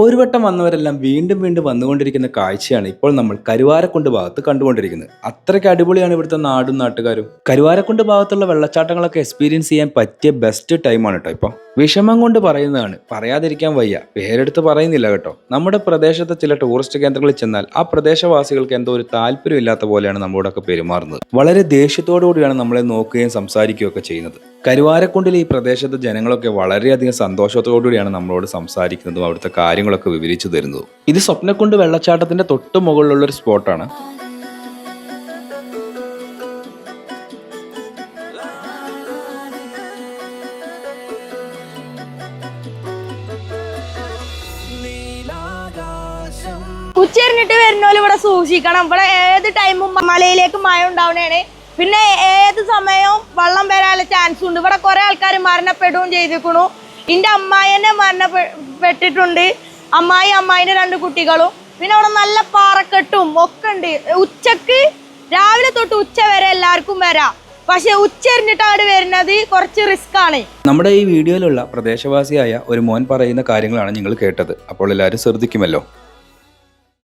ഒരു വട്ടം വന്നവരെല്ലാം വീണ്ടും വീണ്ടും വന്നുകൊണ്ടിരിക്കുന്ന കാഴ്ചയാണ് ഇപ്പോൾ നമ്മൾ കരുവാരക്കുണ്ട് ഭാഗത്ത് കണ്ടുകൊണ്ടിരിക്കുന്നത്. അത്രയ്ക്ക് അടിപൊളിയാണ് ഇവിടുത്തെ നാടും നാട്ടുകാരും. കരുവാരക്കുണ്ട് ഭാഗത്തുള്ള വെള്ളച്ചാട്ടങ്ങളൊക്കെ എക്സ്പീരിയൻസ് ചെയ്യാൻ പറ്റിയ ബെസ്റ്റ് ടൈമാണ് കേട്ടോ ഇപ്പോൾ വിഷമം കൊണ്ട് പറയുന്നതാണ്. പറയാതിരിക്കാൻ വയ്യ. പേരെടുത്ത് പറയുന്നില്ല കേട്ടോ. നമ്മുടെ പ്രദേശത്തെ ചില ടൂറിസ്റ്റ് കേന്ദ്രങ്ങളിൽ ചെന്നാൽ ആ പ്രദേശവാസികൾക്ക് എന്തോ ഒരു താല്പര്യമില്ലാത്ത പോലെയാണ് നമ്മളോടൊക്കെ പെരുമാറുന്നത്. വളരെ ദേഷ്യത്തോടു കൂടിയാണ് നമ്മളെ നോക്കുകയും സംസാരിക്കുകയും ഒക്കെ ചെയ്യുന്നത്. കരുവാരക്കുണ്ടിലെ ഈ പ്രദേശത്തെ ജനങ്ങളൊക്കെ വളരെയധികം സന്തോഷത്തോടു കൂടിയാണ് നമ്മളോട് സംസാരിക്കുന്നതും അവിടുത്തെ കാര്യങ്ങളൊക്കെ വിവരിച്ചു തരുന്നതും. ഇത് സ്വപ്നക്കുണ്ട് വെള്ളച്ചാട്ടത്തിന്റെ തൊട്ട് മുകളിലുള്ള ഒരു സ്പോട്ടാണ് ഉച്ചരിഞ്ഞിട്ട് വരുന്നോൽ ഇവിടെ സൂക്ഷിക്കണം. ഇവിടെ ഏത് ടൈമും മലയിലേക്ക് മഴ ഉണ്ടാവണേണ് പിന്നെ ഏത് സമയവും വെള്ളം വരാനുള്ള ചാൻസ് ഉണ്ട്. ഇവിടെ കുറെ ആൾക്കാർ മരണപ്പെടുകയും ചെയ്തിരിക്കണു എന്റെ അമ്മായിനെ മരണപ്പെട്ടിട്ടുണ്ട് അമ്മായി അമ്മായിന്റെ രണ്ട് കുട്ടികളും. പിന്നെ അവിടെ നല്ല പാറക്കെട്ടും ഒക്കെ ഉണ്ട്. ഉച്ചയ്ക്ക് രാവിലെ തൊട്ട് ഉച്ച വരെ എല്ലാവർക്കും വരാം. പക്ഷെ ഉച്ചരിഞ്ഞിട്ട് അവിടെ വരുന്നത് കുറച്ച് റിസ്ക് ആണ്. നമ്മുടെ ഈ വീഡിയോയിലുള്ള പ്രദേശവാസിയായ ഒരു മോൻ പറയുന്ന കാര്യങ്ങളാണ് നിങ്ങൾ കേട്ടത്. അപ്പോൾ എല്ലാവരും ശ്രദ്ധിക്കുമല്ലോ.